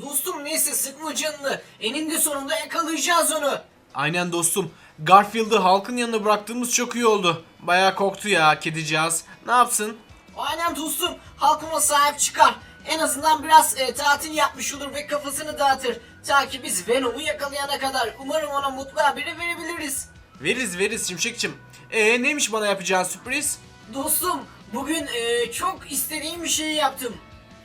Dostum neyse sıkma canını. Eninde sonunda yakalayacağız onu. Aynen dostum. Garfield'ı halkın yanına bıraktığımız çok iyi oldu. Bayağı korktu ya kedicağız. Ne yapsın? Aynen dostum. Halk ona sahip çıkar. En azından biraz e, tatil yapmış olur ve kafasını dağıtır. Ta ki biz Venom'u yakalayana kadar umarım ona mutlu haberi verebiliriz. Veririz veririz Şimşekçim. Ee neymiş bana yapacağın sürpriz? Dostum bugün e, çok istediğim bir şeyi yaptım.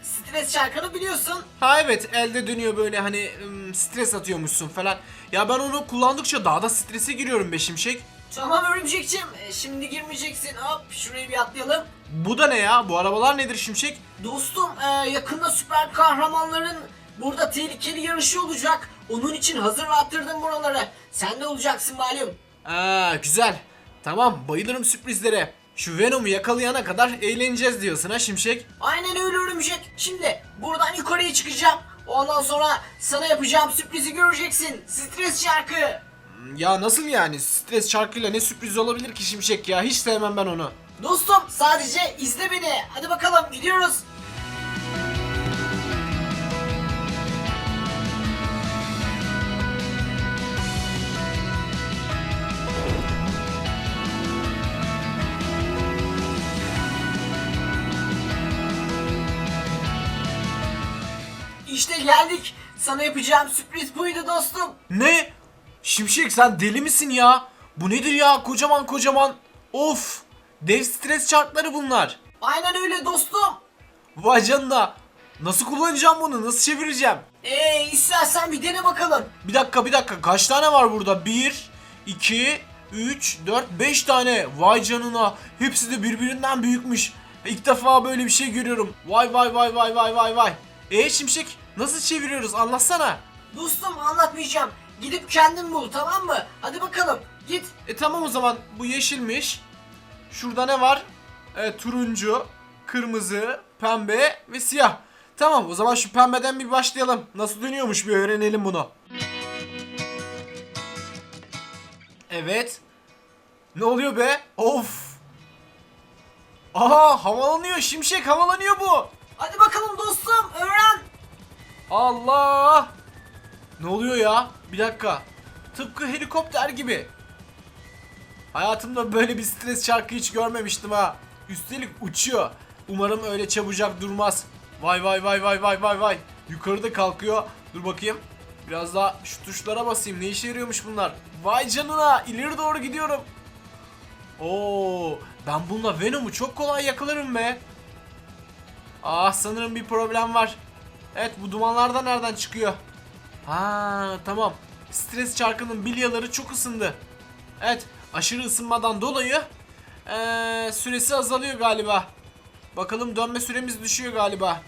Stres şarkını biliyorsun. Ha evet elde dönüyor böyle hani ım, stres atıyormuşsun falan. Ya ben onu kullandıkça daha da strese giriyorum be Şimşek. Tamam örümcekçim. E, şimdi girmeyeceksin. Hop şuraya bir atlayalım. Bu da ne ya? Bu arabalar nedir Şimşek? Dostum e, yakında süper kahramanların burada tehlikeli yarışı olacak. Onun için hazırlattırdım buraları. Sen de olacaksın malum. Aa güzel. Tamam bayılırım sürprizlere. Şu Venom'u yakalayana kadar eğleneceğiz diyorsun ha Şimşek. Aynen öyle örümcek. Şimdi buradan yukarıya çıkacağım. Ondan sonra sana yapacağım sürprizi göreceksin. Stres şarkı. Ya nasıl yani? Stres şarkıyla ne sürpriz olabilir ki Şimşek ya? Hiç sevmem ben onu. Dostum sadece izle beni. Hadi bakalım gidiyoruz. İşte geldik. Sana yapacağım sürpriz buydu dostum. Ne? Şimşek sen deli misin ya? Bu nedir ya? Kocaman kocaman. Of! Dev stres çarkları bunlar. Aynen öyle dostum. Vay canına. Nasıl kullanacağım bunu? Nasıl çevireceğim? Ee istersen bir dene bakalım. Bir dakika bir dakika. Kaç tane var burada? 1, 2, 3, 4, 5 tane. Vay canına. Hepsi de birbirinden büyükmüş. İlk defa böyle bir şey görüyorum. Vay vay vay vay vay vay vay. E Şimşek nasıl çeviriyoruz? Anlatsana. Dostum anlatmayacağım. Gidip kendin bul tamam mı? Hadi bakalım git. E tamam o zaman bu yeşilmiş. Şurada ne var? E, turuncu, kırmızı, pembe ve siyah. Tamam o zaman şu pembeden bir başlayalım. Nasıl dönüyormuş bir öğrenelim bunu. Evet. Ne oluyor be? Of. Aha havalanıyor şimşek havalanıyor bu. Hadi bakalım dostum. Allah! Ne oluyor ya? Bir dakika. Tıpkı helikopter gibi. Hayatımda böyle bir stres şarkı hiç görmemiştim ha. Üstelik uçuyor. Umarım öyle çabucak durmaz. Vay vay vay vay vay vay vay. Yukarıda kalkıyor. Dur bakayım. Biraz daha şu tuşlara basayım. Ne işe yarıyormuş bunlar? Vay canına. ileri doğru gidiyorum. Oo, ben bununla Venom'u çok kolay yakalarım be. Ah sanırım bir problem var. Evet bu dumanlar da nereden çıkıyor? Ha tamam. Stres çarkının bilyaları çok ısındı. Evet aşırı ısınmadan dolayı eee, süresi azalıyor galiba. Bakalım dönme süremiz düşüyor galiba.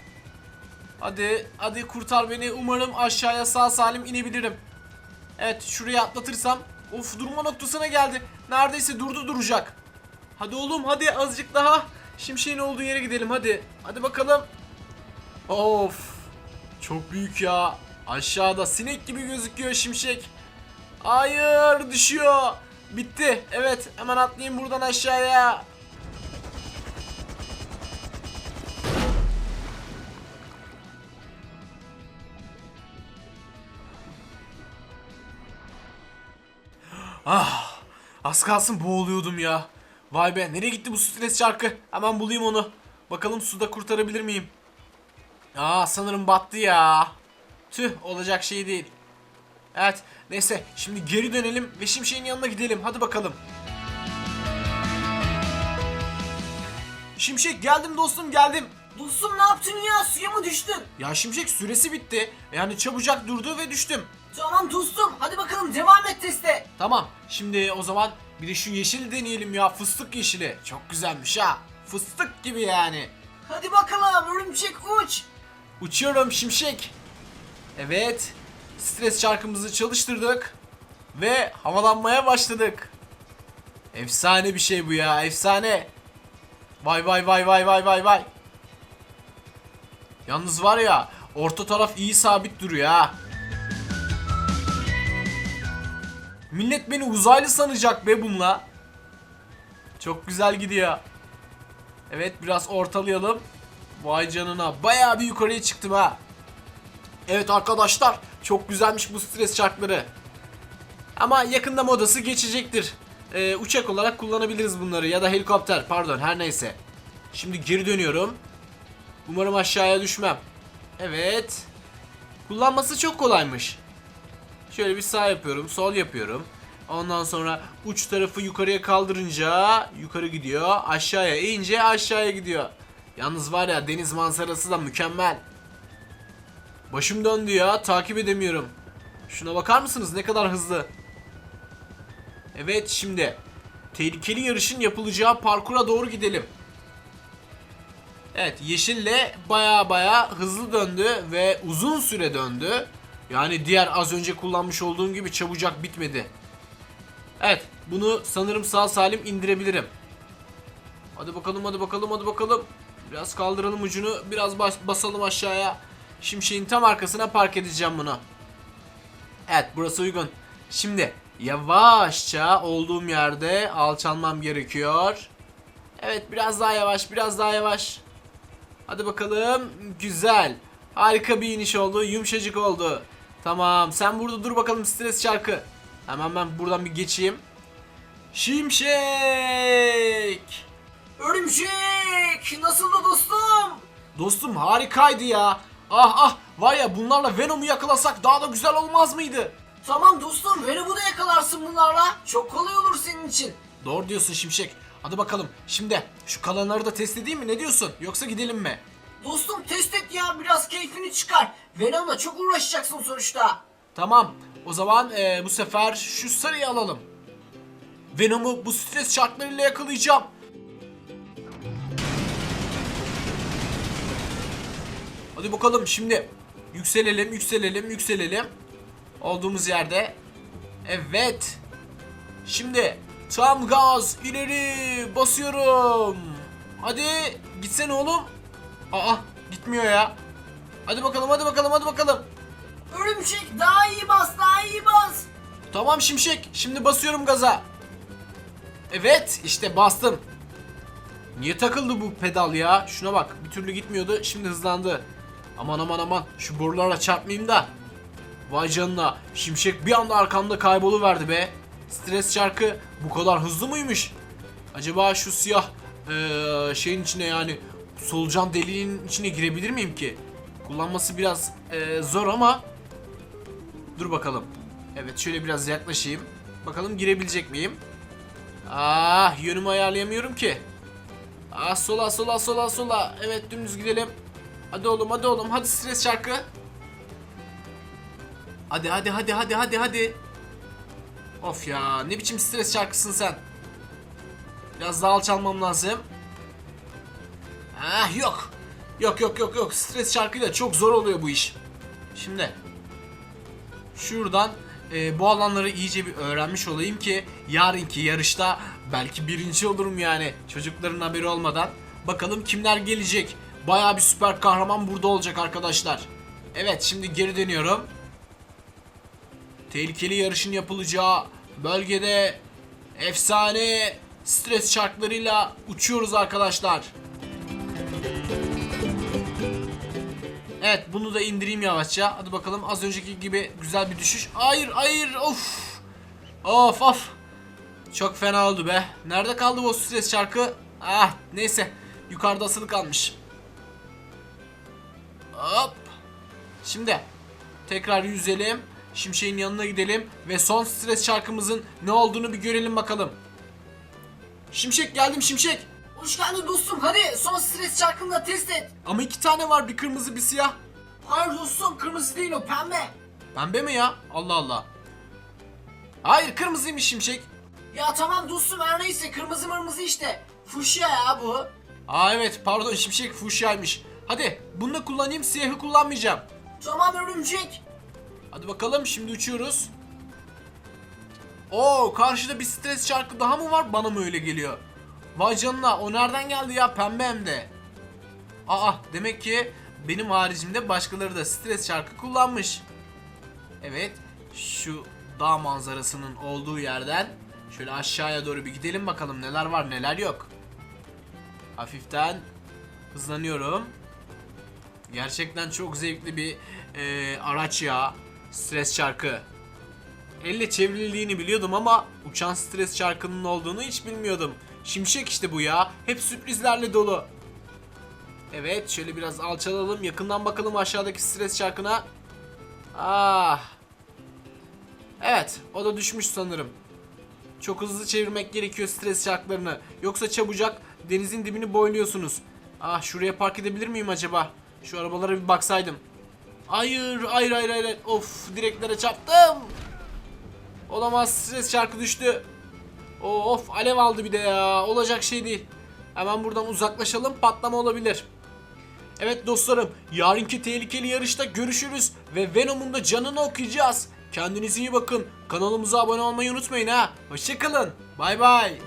Hadi hadi kurtar beni. Umarım aşağıya sağ salim inebilirim. Evet şuraya atlatırsam. Of durma noktasına geldi. Neredeyse durdu duracak. Hadi oğlum hadi azıcık daha. Şimşeğin olduğu yere gidelim hadi. Hadi bakalım. Of. Çok büyük ya. Aşağıda sinek gibi gözüküyor şimşek. Hayır düşüyor. Bitti. Evet hemen atlayayım buradan aşağıya. Ah, az kalsın boğuluyordum ya. Vay be, nereye gitti bu stres şarkı? Hemen bulayım onu. Bakalım suda kurtarabilir miyim? Aa, sanırım battı ya. Tüh, olacak şey değil. Evet, neyse şimdi geri dönelim ve Şimşek'in yanına gidelim. Hadi bakalım. Şimşek geldim dostum geldim. Dostum ne yaptın ya suya mı düştün? Ya Şimşek süresi bitti. Yani çabucak durdu ve düştüm. Tamam dostum hadi bakalım devam et teste. Tamam. Şimdi o zaman bir de şu yeşili deneyelim ya. Fıstık yeşili. Çok güzelmiş ha. Fıstık gibi yani. Hadi bakalım örümcek uç. Uçuyorum şimşek. Evet. Stres çarkımızı çalıştırdık. Ve havalanmaya başladık. Efsane bir şey bu ya. Efsane. Vay vay vay vay vay vay vay. Yalnız var ya orta taraf iyi sabit duruyor ha. Millet beni uzaylı sanacak be bununla. Çok güzel gidiyor. Evet biraz ortalayalım. Vay canına bayağı bir yukarıya çıktım ha. Evet arkadaşlar çok güzelmiş bu stres çarkları. Ama yakında modası geçecektir. Ee, uçak olarak kullanabiliriz bunları ya da helikopter pardon her neyse. Şimdi geri dönüyorum. Umarım aşağıya düşmem. Evet. Kullanması çok kolaymış. Şöyle bir sağ yapıyorum, sol yapıyorum. Ondan sonra uç tarafı yukarıya kaldırınca yukarı gidiyor. Aşağıya eğince aşağıya gidiyor. Yalnız var ya deniz manzarası da mükemmel. Başım döndü ya takip edemiyorum. Şuna bakar mısınız ne kadar hızlı. Evet şimdi tehlikeli yarışın yapılacağı parkura doğru gidelim. Evet yeşille baya baya hızlı döndü ve uzun süre döndü. Yani diğer az önce kullanmış olduğum gibi çabucak bitmedi. Evet bunu sanırım sağ salim indirebilirim. Hadi bakalım hadi bakalım hadi bakalım. Biraz kaldıralım ucunu biraz bas- basalım aşağıya. Şimşeğin tam arkasına park edeceğim bunu. Evet burası uygun. Şimdi yavaşça olduğum yerde alçalmam gerekiyor. Evet biraz daha yavaş biraz daha yavaş. Hadi bakalım. Güzel. Harika bir iniş oldu. Yumuşacık oldu. Tamam. Sen burada dur bakalım stres şarkı. Hemen ben buradan bir geçeyim. Şimşek. Örümcek nasıldı dostum? Dostum harikaydı ya. Ah ah var ya bunlarla Venom'u yakalasak daha da güzel olmaz mıydı? Tamam dostum Venom'u da yakalarsın bunlarla. Çok kolay olur senin için. Doğru diyorsun Şimşek. Hadi bakalım. Şimdi şu kalanları da test edeyim mi? Ne diyorsun? Yoksa gidelim mi? Dostum test et ya biraz keyfini çıkar. Venom'la çok uğraşacaksın sonuçta. Tamam. O zaman eee, bu sefer şu sarıyı alalım. Venom'u bu stres şartlarıyla yakalayacağım. Hadi bakalım şimdi. Yükselelim, yükselelim, yükselelim. Olduğumuz yerde. Evet. Şimdi tam gaz ileri basıyorum. Hadi gitsene oğlum. Aa gitmiyor ya. Hadi bakalım, hadi bakalım, hadi bakalım. Örümcek daha iyi bas daha iyi bas. Tamam Şimşek. Şimdi basıyorum gaza. Evet işte bastım. Niye takıldı bu pedal ya? Şuna bak bir türlü gitmiyordu şimdi hızlandı. Aman aman aman şu borularla çarpmayayım da. Vay canına Şimşek bir anda arkamda kayboluverdi be. Stres çarkı bu kadar hızlı mıymış? Acaba şu siyah eee, şeyin içine yani solucan deliğinin içine girebilir miyim ki? Kullanması biraz eee, zor ama Dur bakalım. Evet şöyle biraz yaklaşayım. Bakalım girebilecek miyim? Ah yönümü ayarlayamıyorum ki. Ah sola sola sola sola. Evet dümdüz gidelim. Hadi oğlum hadi oğlum hadi stres şarkı. Hadi hadi hadi hadi hadi hadi. Of ya ne biçim stres şarkısın sen. Biraz daha alçalmam lazım. Ah yok. Yok yok yok yok stres şarkıyla çok zor oluyor bu iş. Şimdi şuradan e, bu alanları iyice bir öğrenmiş olayım ki yarınki yarışta belki birinci olurum yani çocukların haberi olmadan. Bakalım kimler gelecek. Baya bir süper kahraman burada olacak arkadaşlar. Evet şimdi geri dönüyorum. Tehlikeli yarışın yapılacağı bölgede efsane stres çarklarıyla uçuyoruz arkadaşlar. Evet bunu da indireyim yavaşça. Hadi bakalım az önceki gibi güzel bir düşüş. Hayır hayır of. Of of. Çok fena oldu be. Nerede kaldı bu stres şarkı? Ah neyse. Yukarıda asılı kalmış. Hop. Şimdi tekrar yüzelim. Şimşek'in yanına gidelim ve son stres şarkımızın ne olduğunu bir görelim bakalım. Şimşek geldim Şimşek. Hoş geldin dostum hadi son stres çarkını da test et. Ama iki tane var bir kırmızı bir siyah. Hayır dostum kırmızı değil o pembe. Pembe mi ya? Allah Allah. Hayır kırmızıymış Şimşek. Ya tamam dostum her neyse kırmızı mırmızı işte. Fuşya ya bu. Aa evet pardon Şimşek fuşyaymış. Hadi bunu da kullanayım siyahı kullanmayacağım. Tamam örümcek. Hadi bakalım şimdi uçuyoruz. Oo karşıda bir stres şarkı daha mı var bana mı öyle geliyor? Vay canına o nereden geldi ya pembe hem de. Aa demek ki benim haricimde başkaları da stres şarkı kullanmış. Evet şu dağ manzarasının olduğu yerden şöyle aşağıya doğru bir gidelim bakalım neler var neler yok. Hafiften hızlanıyorum. Gerçekten çok zevkli bir e, araç ya. Stres çarkı. Elle çevrildiğini biliyordum ama uçan stres çarkının olduğunu hiç bilmiyordum. Şimşek işte bu ya. Hep sürprizlerle dolu. Evet şöyle biraz alçalalım. Yakından bakalım aşağıdaki stres çarkına. Ah. Evet o da düşmüş sanırım. Çok hızlı çevirmek gerekiyor stres çarklarını. Yoksa çabucak denizin dibini boyluyorsunuz. Ah şuraya park edebilir miyim acaba? Şu arabalara bir baksaydım. Hayır, hayır, hayır, hayır. Of, direklere çarptım. Olamaz, stres çarkı düştü. Of, alev aldı bir de ya. Olacak şey değil. Hemen buradan uzaklaşalım, patlama olabilir. Evet dostlarım, yarınki tehlikeli yarışta görüşürüz ve Venom'un da canını okuyacağız. Kendinize iyi bakın. Kanalımıza abone olmayı unutmayın ha. Hoşçakalın. Bay bay.